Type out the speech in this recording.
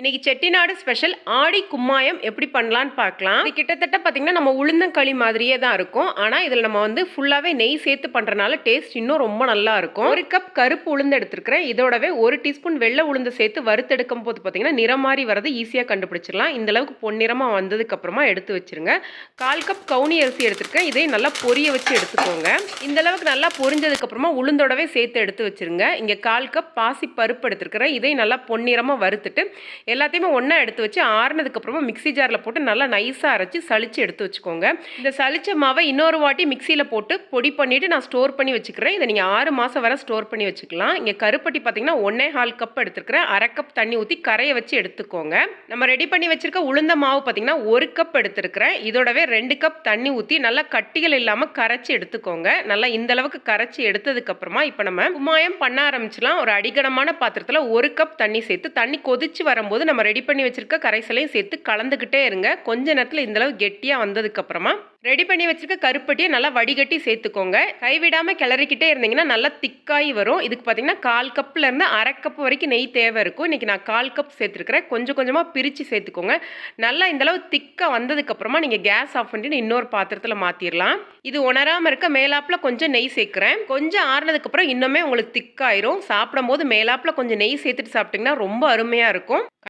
இன்னைக்கு செட்டிநாடு ஸ்பெஷல் ஆடி கும்மாயம் எப்படி பண்ணலான்னு பார்க்கலாம். இது கிட்டத்தட்ட பார்த்தீங்கன்னா நம்ம உளுந்தங்களி மாதிரியே தான் இருக்கும். ஆனால் இதில் நம்ம வந்து ஃபுல்லாகவே நெய் சேர்த்து பண்ணுறனால டேஸ்ட் இன்னும் ரொம்ப நல்லா இருக்கும். ஒரு கப் கருப்பு உளுந்து எடுத்துருக்கிறேன். இதோடவே ஒரு டீஸ்பூன் வெள்ளை உளுந்து சேர்த்து வறுத்தெடுக்கும் போது பார்த்தீங்கன்னா நிறம் மாதிரி வரது ஈஸியாக கண்டுபிடிச்சிடலாம். இந்த அளவுக்கு பொன்னிறமாக வந்ததுக்கப்புறமா எடுத்து வச்சிருங்க. கால் கப் கவுனி அரிசி எடுத்துருக்கேன். இதை நல்லா பொரிய வச்சு எடுத்துக்கோங்க. இந்த அளவுக்கு நல்லா பொரிஞ்சதுக்கப்புறமா உளுந்தோடவே சேர்த்து எடுத்து வச்சிருங்க. இங்கே கால் கப் பாசி பருப்பு எடுத்துருக்கிறேன். இதை நல்லா பொன்னிறமாக வறுத்துட்டு எல்லாத்தையுமே ஒன்றா எடுத்து வச்சு ஆறுனதுக்கப்புறமா மிக்ஸி ஜாரில் போட்டு நல்லா நைஸாக அரைச்சி சளிச்சு எடுத்து வச்சுக்கோங்க. இந்த சளிச்ச மாவை இன்னொரு வாட்டி மிக்சியில் போட்டு பொடி பண்ணிவிட்டு நான் ஸ்டோர் பண்ணி வச்சுக்கிறேன். இதை நீங்கள் ஆறு மாதம் வரை ஸ்டோர் பண்ணி வச்சுக்கலாம். இங்கே கருப்பட்டி பார்த்தீங்கன்னா ஒன்றே ஹால் கப் எடுத்துருக்கிறேன். அரை கப் தண்ணி ஊற்றி கரையை வச்சு எடுத்துக்கோங்க. நம்ம ரெடி பண்ணி வச்சுருக்க உளுந்த மாவு பார்த்தீங்கன்னா ஒரு கப் எடுத்துருக்கிறேன். இதோடவே ரெண்டு கப் தண்ணி ஊற்றி நல்லா கட்டிகள் இல்லாமல் கரைச்சி எடுத்துக்கோங்க. நல்லா இந்த அளவுக்கு கரைச்சி எடுத்ததுக்கப்புறமா இப்போ நம்ம குமாயம் பண்ண ஆரம்பிச்சலாம் ஒரு அடிகனமான பாத்திரத்தில் ஒரு கப் தண்ணி சேர்த்து தண்ணி கொதிச்சு வரும்போது நம்ம ரெடி பண்ணி வச்சிருக்க கரைசலையும் சேர்த்து கலந்துக்கிட்டே இருங்க. கொஞ்ச நேரத்தில் இந்தளவு கெட்டியாக வந்ததுக்கப்புறமா ரெடி பண்ணி வச்சிருக்க கருப்பட்டியை நல்லா வடிகட்டி சேர்த்துக்கோங்க. கைவிடாமல் கிளறிக்கிட்டே இருந்தீங்கன்னா நல்லா திக்காகி வரும். இதுக்கு பார்த்தீங்கன்னா கால் கப்லேருந்து அரை கப் வரைக்கும் நெய் தேவை இருக்கும். இன்றைக்கி நான் கால் கப் சேர்த்துருக்கிறேன். கொஞ்சம் கொஞ்சமாக பிரித்து சேர்த்துக்கோங்க. நல்லா இந்தளவு திக்காக வந்ததுக்கப்புறமா நீங்கள் கேஸ் ஆஃப் பண்ணிட்டு இன்னொரு பாத்திரத்தில் மாற்றிடலாம் இது உணராமல் இருக்க மேலாப்பில் கொஞ்சம் நெய் சேர்க்குறேன். கொஞ்சம் ஆறுனதுக்கப்புறம் இன்னுமே உங்களுக்கு திக்காயிரும். சாப்பிடும்போது மேலாப்பில் கொஞ்சம் நெய் சேர்த்துட்டு சாப்பிட்டிங்கன்னா ரொம்ப அருமையாக இருக்கும்.